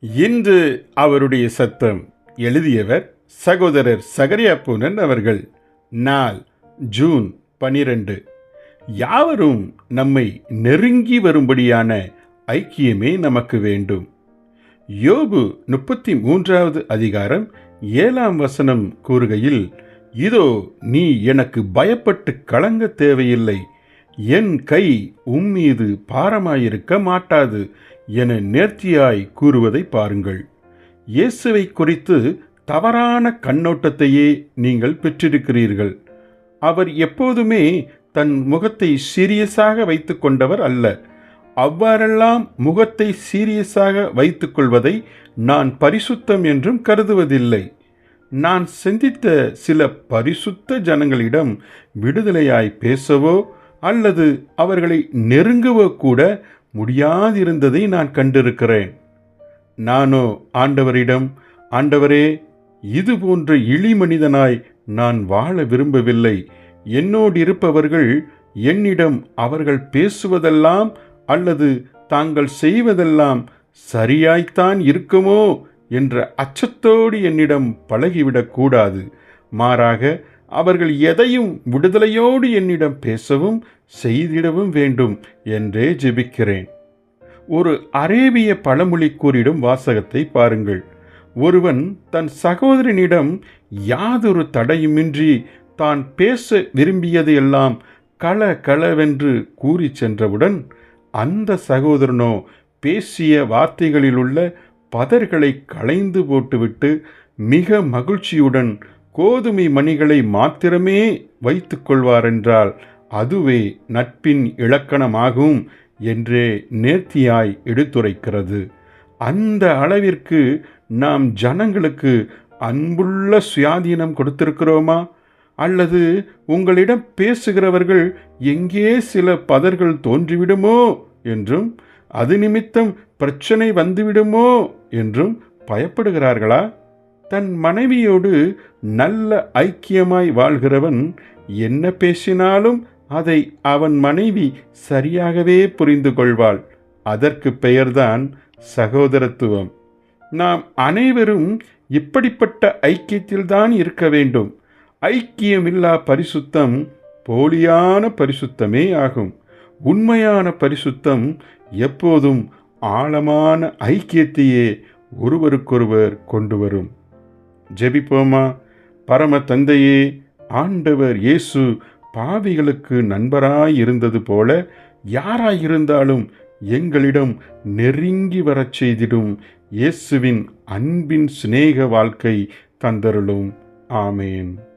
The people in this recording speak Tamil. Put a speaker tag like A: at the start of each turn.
A: இன்று அவருடைய சத்தம் எழுதியவர் சகோதரர் சகரியா பூனன் அவர்கள். நாள் ஜூன் பனிரெண்டு. யாவரும் நம்மை நெருங்கி வரும்படியான ஐக்கியமே நமக்கு வேண்டும். யோபு முப்பத்தி மூன்றாவது அதிகாரம் ஏழாம் வசனம் கூறுகையில் இதோ நீ எனக்கு பயப்பட்டு கலங்க தேவையில்லை. என் கை உம்மீது பாரமாயிருக்க மாட்டாது. என நேர்த்தியாய் கூறுவதை பாருங்கள். இயேசுவை குறித்து தவறான கண்ணோட்டத்தையே நீங்கள் பெற்றிருக்கிறீர்கள். அவர் எப்போதுமே தன் முகத்தை சீரியஸாக வைத்து கொண்டவர் அல்ல. அவ்வாறெல்லாம் முகத்தை சீரியஸாக வைத்துக்கொள்வதை நான் பரிசுத்தம் என்றும் கருதுவதில்லை. நான் சிந்தித்த சில பரிசுத்த ஜனங்களிடம் விடுதலையாய் பேசவோ அல்லது அவர்களை நெருங்கவோ கூட முடியாதிருந்ததை நான் கண்டிருக்கிறேன். நானோ ஆண்டவரிடம் ஆண்டவரே இது போன்ற இழி மனிதனாய் நான் வாழ விரும்பவில்லை. என்னோடு இருப்பவர்கள் என்னிடம் அவர்கள் பேசுவதெல்லாம் அல்லது தாங்கள் செய்வதெல்லாம் சரியாய்த்தான் இருக்குமோ? என்ற அச்சத்தோடு என்னிடம் பழகிவிடக்கூடாது. மாறாக அவர்கள் எதையும் விடுதலையோடு என்னிடம் பேசவும் செய்திடவும் வேண்டும் என்றே ஜெபிக்கிறேன். ஒரு அரேபிய பழமொழி கூறிடும் வாசகத்தை பாருங்கள். ஒருவன் தன் சகோதரனிடம் யாதொரு தடையுமின்றி தான் பேச விரும்பியதையெல்லாம் கள களவென்று கூறி சென்றவுடன் அந்த சகோதரனோ பேசிய வார்த்தைகளிலுள்ள பதர்களை களைந்து போட்டுவிட்டு மிக மகிழ்ச்சியுடன் கோதுமை மணிகளை மாத்திரமே வைத்து கொள்வாரென்றால் அதுவே நட்பின் இலக்கணமாகும் என்றே நேர்த்தியாய் எடுத்துரைக்கிறது. அந்த அளவிற்கு நாம் ஜனங்களுக்கு அன்புள்ள சுயாதீனம் கொடுத்திருக்கிறோமா? அல்லது உங்களிடம் பேசுகிறவர்கள் எங்கே சில பதர்கள் தோன்றிவிடுமோ என்றும் அது நிமித்தம் பிரச்சனை வந்துவிடுமோ என்றும் பயப்படுகிறார்களா? தன் மனைவியோடு நல்ல ஐக்கியமாய் வாழ்கிறவன் என்ன பேசினாலும் அதை அவன் மனைவி சரியாகவே புரிந்து கொள்வாள். அதற்கு பெயர்தான் சகோதரத்துவம். நாம் அனைவரும் இப்படிப்பட்ட ஐக்கியத்தில்தான் இருக்க வேண்டும். ஐக்கியமில்லா பரிசுத்தம் போலியான பரிசுத்தமே ஆகும். உண்மையான பரிசுத்தம் எப்போதும் ஆழமான ஐக்கியத்தையே ஒருவருக்கொருவர் கொண்டு வரும். ஜெபிப்போமா? பரம தந்தையே ஆண்டவர் இயேசு பாவிகளுக்கு நண்பராய் இருந்தது போல யாராயிருந்தாலும் எங்களிடம் நெருங்கி வரச் செய்திடும். இயேசுவின் அன்பின் சிநேக வாழ்க்கை தந்தருளும். ஆமேன்.